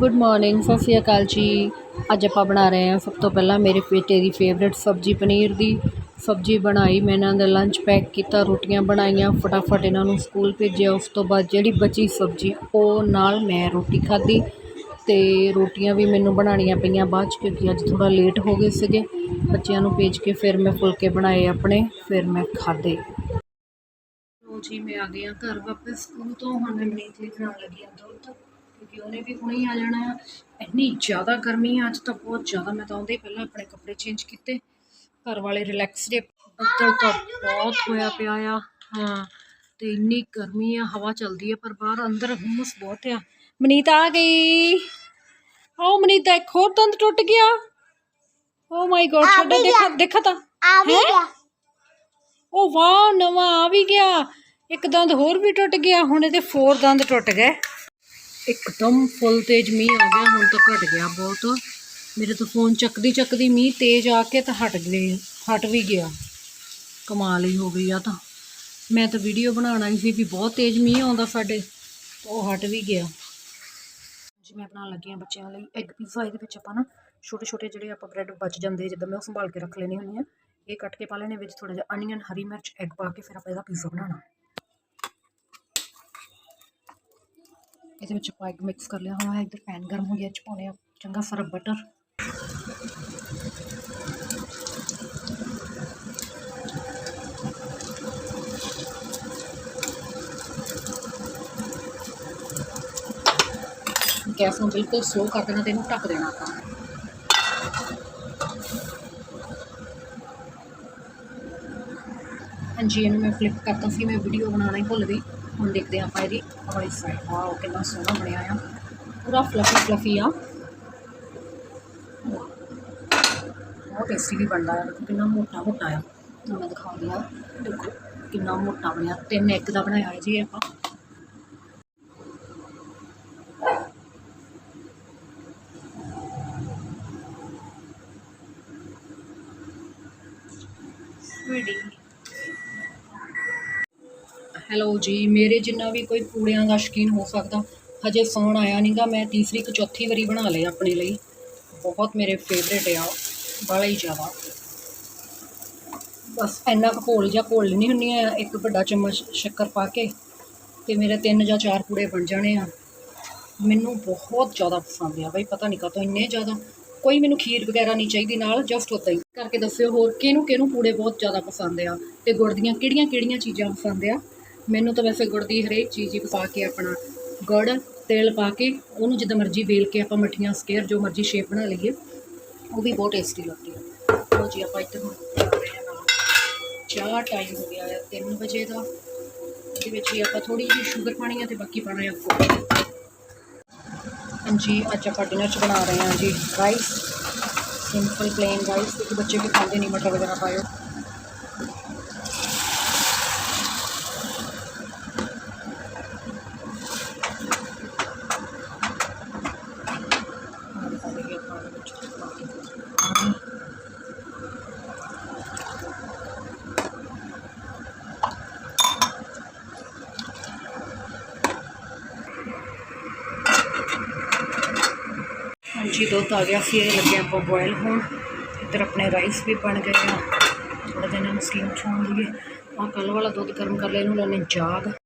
Good morning ਸਤਿ ਸ਼੍ਰੀ ਅਕਾਲ ਜੀ। ਅੱਜ ਆਪਾਂ ਬਣਾ ਰਹੇ ਹਾਂ ਸਭ ਤੋਂ ਪਹਿਲਾਂ ਮੇਰੇ ਬੇਟੇ ਦੀ ਫੇਵਰੇਟ ਸਬਜ਼ੀ ਪਨੀਰ ਦੀ। ਸਬਜ਼ੀ ਬਣਾਈ, ਮੈਂ ਇਹਨਾਂ ਦਾ ਲੰਚ ਪੈਕ ਕੀਤਾ, ਰੋਟੀਆਂ ਬਣਾਈਆਂ, ਫਟਾਫਟ ਇਹਨਾਂ ਨੂੰ ਸਕੂਲ ਭੇਜਿਆ। ਉਸ ਤੋਂ ਬਾਅਦ ਜਿਹੜੀ ਬਚੀ ਸਬਜ਼ੀ, ਉਹ ਨਾਲ ਮੈਂ ਰੋਟੀ ਖਾਧੀ ਤੇ ਰੋਟੀਆਂ ਵੀ ਮੈਨੂੰ ਬਣਾਉਣੀਆਂ ਪਈਆਂ ਬਾਅਦ 'ਚ ਕਿਉਂਕਿ ਅੱਜ ਥੋੜ੍ਹਾ ਲੇਟ ਹੋ ਗਏ ਸੀਗੇ। ਬੱਚਿਆਂ ਨੂੰ ਭੇਜ ਕੇ ਫਿਰ ਮੈਂ ਫੁਲਕੇ ਬਣਾਏ ਆਪਣੇ, ਫਿਰ ਮੈਂ ਖਾਧੇ। ਲੋ ਜੀ, ਮੈਂ ਆ ਗਈ ਹਾਂ ਘਰ ਵਾਪਸ। ਸਕੂਲ ਤੋਂ ਹੁਣ ਮੈਂ ਮਨੀਤ ਲਈ ਬਣਾਉਣ ਲੱਗੀ ਹਾਂ ਦੁੱਧ। ਕਿਉਂਕਿ ਉਹਨੇ ਵੀ ਹੁਣੇ ਹੀ ਆ ਜਾਣਾ। ਆ ਇੰਨੀ ਜ਼ਿਆਦਾ ਗਰਮੀ ਆ ਅੱਜ ਤਾਂ ਬਹੁਤ ਜ਼ਿਆਦਾ ਮੈਂ ਤਾਂ ਆਉਂਦੇ ਹੀ ਪਹਿਲਾਂ ਆਪਣੇ ਕੱਪੜੇ ਚੇਂਜ ਕੀਤੇ। ਘਰ ਵਾਲੇ ਰਿਲੈਕਸ ਦੇ ਬੱਦਲ ਤਾਂ ਬਹੁਤ ਹੋਇਆ ਪਿਆ ਆ। ਹਾਂ ਤੇ ਇੰਨੀ ਗਰਮੀ ਆ ਹਵਾ ਚੱਲਦੀ ਆ ਪਰ ਬਾਹਰ ਅੰਦਰ ਹੁਮਸ ਬਹੁਤ ਆ। ਮਨੀਤ ਆ ਗਈ। ਆਓ ਮਨੀਤ ਦਾ ਇੱਕ ਹੋਰ ਦੰਦ ਟੁੱਟ ਗਿਆ। ਓ ਮਾਈ ਗੋਡ ਛੱਡੋ ਦੇਖਾ ਦੇਖਾ ਤਾਂ। ਆ ਵੀ? ਗਿਆ। ਉਹ ਵਾਹ ਨਵਾਂ ਆ ਵੀ ਗਿਆ। ਇੱਕ ਦੰਦ ਹੋਰ ਵੀ ਟੁੱਟ ਗਿਆ ਹੁਣ ਇਹਦੇ ਫੋਰ ਦੰਦ ਟੁੱਟ ਗਏ। ਇੱਕਦਮ ਫੁੱਲ ਤੇਜ਼ ਮੀਂਹ ਆ ਗਿਆ, ਹੁਣ ਤਾਂ ਘਟ ਗਿਆ ਬਹੁਤ। ਮੇਰੇ ਤੋਂ ਫੋਨ ਚੱਕਦੀ ਚੱਕਦੀ ਮੀਂਹ ਤੇਜ਼ ਆ ਕੇ ਤਾਂ ਹਟ ਗਏ, ਹਟ ਵੀ ਗਿਆ। ਕਮਾਲ ਹੀ ਹੋ ਗਈ ਆ ਤਾਂ। ਮੈਂ ਤਾਂ ਵੀਡੀਓ ਬਣਾਉਣਾ ਹੀ ਸੀ ਵੀ ਬਹੁਤ ਤੇਜ਼ ਮੀਂਹ ਆਉਂਦਾ ਸਾਡੇ, ਤਾਂ ਉਹ ਹਟ ਵੀ ਗਿਆ। ਜੀ, ਮੈਂ ਬਣਾਉਣ ਲੱਗੀ ਹਾਂ ਬੱਚਿਆਂ ਲਈ ਐਗ ਪੀਜ਼ਾ ਇਹਦੇ ਵਿੱਚ ਆਪਾਂ ਨਾ ਛੋਟੇ ਛੋਟੇ ਜਿਹੜੇ ਆਪਾਂ ਬ੍ਰੈਡ ਬਚ ਜਾਂਦੇ ਜਿੱਦਾਂ ਮੈਂ ਉਹ ਸੰਭਾਲ ਕੇ ਰੱਖ ਲੈਣੇ ਹੁੰਦੇ ਆ ਇਹ ਕੱਟ ਕੇ ਪਾ ਲੈਣੇ ਵਿੱਚ ਥੋੜਾ ਜਿਹਾ ਅਨੀਅਨ ਹਰੀ ਮਿਰਚ ਐਗ ਪਾ ਕੇ ਫਿਰ ਆਪਾਂ ਇਹਦਾ ਪੀਜ਼ਾ ਬਣਾਉਣਾ। ਇਹਦੇ ਵਿੱਚ ਆਪਾਂ ਐਗ ਮਿਕਸ ਕਰ ਲਿਆ ਹੋਇਆ ਹੈ ਇੱਧਰ ਪੈਨ ਗਰਮ ਹੋ ਗਿਆ ਇਹ 'ਚ ਪਾਉਣੇ ਆ ਚੰਗਾ ਸਾਰਾ ਬਟਰ ਗੈਸ ਨੂੰ ਬਿਲਕੁਲ ਸਲੋ ਕਰ ਦੇਣਾ ਤੇ ਇਹਨੂੰ ਢੱਕ ਦੇਣਾ ਆਪਾਂ ਹਾਂਜੀ ਇਹਨੂੰ ਮੈਂ ਫਲਿੱਪ ਕਰਤਾ ਸੀ ਮੈਂ ਵੀਡੀਓ ਬਣਾਉਣਾ ਹੀ ਭੁੱਲ ਗਈ ਹੁਣ ਦੇਖਦੇ ਹਾਂ ਆਪਾਂ ਇਹਦੀ ਵਾਲੀ ਸਾਈਡ ਵਾਓ, ਕਿੰਨਾ ਸੋਹਣਾ ਬਣਿਆ ਆ। ਪੂਰਾ ਫਲਫੀ ਫਲਫੀ ਆ। ਬਹੁਤ ਟੇਸਟੀ ਵੀ ਬਣਦਾ ਆ। ਦੇਖੋ ਕਿੰਨਾ ਮੋਟਾ ਮੋਟਾ ਆ। ਤੁਹਾਨੂੰ ਮੈਂ ਦਿਖਾਉਂਦੀ ਆ ਦੇਖੋ ਕਿੰਨਾ ਮੋਟਾ ਬਣਿਆ। ਤਿੰਨ ਇੱਕ ਦਾ ਬਣਾਇਆ ਹੈ ਜੀ ਆਪਾਂ। ਸਵੀਡੀ ਹੈਲੋ ਜੀ, ਮੇਰੇ ਜਿੰਨਾ ਵੀ ਕੋਈ ਪੂੜਿਆਂ ਦਾ ਸ਼ੌਕੀਨ ਹੋ ਸਕਦਾ, ਹਜੇ ਸੌਣ ਆਇਆ ਨਹੀਂਗਾ ਮੈਂ ਤੀਸਰੀ ਕਿ ਚੌਥੀ ਵਾਰੀ ਬਣਾ ਲਏ ਆਪਣੇ ਲਈ। ਬਹੁਤ ਮੇਰੇ ਫੇਵਰੇਟ ਆ ਬੜਾ ਹੀ ਜ਼ਿਆਦਾ। ਬਸ ਇੰਨਾ ਕੁ ਘੋਲ ਜਾਂ ਘੋਲ ਨਹੀਂ ਹੁੰਦੀ ਆ, ਇੱਕ ਵੱਡਾ ਚਮਚ ਸ਼ੱਕਰ ਪਾ ਕੇ, ਤੇ ਮੇਰੇ ਤਿੰਨ ਜਾਂ ਚਾਰ ਪੂੜੇ ਬਣ ਜਾਣੇ ਆ। ਮੈਨੂੰ ਬਹੁਤ ਜ਼ਿਆਦਾ ਪਸੰਦ ਆ ਬਈ, ਪਤਾ ਨਹੀਂ ਕਾਹਤੋਂ ਇੰਨੇ ਜ਼ਿਆਦਾ। ਕੋਈ ਮੈਨੂੰ ਖੀਰ ਵਗੈਰਾ ਨਹੀਂ ਚਾਹੀਦੀ ਨਾਲ ਜਸਟ ਉਦਾਂ ਹੀ। ਕਰਕੇ ਦੱਸਿਓ ਹੋਰ ਕਿਹਨੂੰ ਕਿਹਨੂੰ ਪੂੜੇ ਬਹੁਤ ਜ਼ਿਆਦਾ ਪਸੰਦ ਆ, ਤੇ ਗੁੜ ਦੀਆਂ ਕਿਹੜੀਆਂ ਕਿਹੜੀਆਂ ਚੀਜ਼ਾਂ ਪਸੰਦ ਆ? ਮੈਨੂੰ ਤਾਂ ਵੈਸੇ ਗੁੜ ਦੀ ਹਰੇਕ ਚੀਜ਼ ਹੀ ਪਾ ਕੇ ਆਪਣਾ ਗੁੜ, ਤੇਲ ਪਾ ਕੇ ਉਹਨੂੰ ਜਿੱਦਾਂ ਮਰਜ਼ੀ ਵੇਲ ਕੇ ਆਪਾਂ ਮੱਠੀਆਂ ਸਕੇਅਰ ਜੋ ਮਰਜ਼ੀ ਸ਼ੇਪ ਬਣਾ ਲਈਏ, ਉਹ ਵੀ ਬਹੁਤ ਟੇਸਟੀ ਲੱਗਦੀ ਹੈ ਲਓ ਜੀ, ਆਪਾਂ ਇੱਧਰ ਹੁਣ ਰਹੇ ਹਾਂ ਚਾਹ ਟਾਈਮ ਹੋ ਗਿਆ ਹੈ 3 ਵਜੇ ਦਾ। ਇਹਦੇ ਵਿੱਚ ਵੀ ਆਪਾਂ ਥੋੜੀ ਜਿਹੀ ਸ਼ੂਗਰ ਪਾਣੀ ਹੈ ਤੇ ਬਾਕੀ ਪਾਣਾ ਹੈ ਗੁੜ। ਹਾਂਜੀ, ਅੱਜ ਆਪਾਂ ਡਿਨਰ 'ਚ ਬਣਾ ਰਹੇ ਹਾਂ ਜੀ ਰਾਈਸ ਸਿੰਪਲ ਪਲੇਨ ਰਾਈਸ ਕਿਉਂਕਿ ਬੱਚੇ ਵੀ ਖਾਂਦੇ ਨਹੀਂ ਮਟਰ ਵਗੈਰਾ ਪਾਇਓ। ਹਾਂਜੀ ਦੁੱਧ ਆ ਗਿਆ ਸੀ ਇਹ ਲੱਗੇ ਆਪਾਂ ਬੋਇਲ ਹੋਣ। ਇੱਧਰ ਆਪਣੇ ਰਾਈਸ ਵੀ ਬਣ ਗਏ ਆ। ਥੋੜਾ ਜਿਹਾ ਇਹਨਾਂ ਨੂੰ ਸਟੀਮ ਛੋਣ ਲਈਏ ਆ ਕੱਲ ਵਾਲਾ ਦੁੱਧ ਗਰਮ ਕਰ ਲਿਆ, ਇਹਨੂੰ ਲੈਣੇ ਜਾਗ।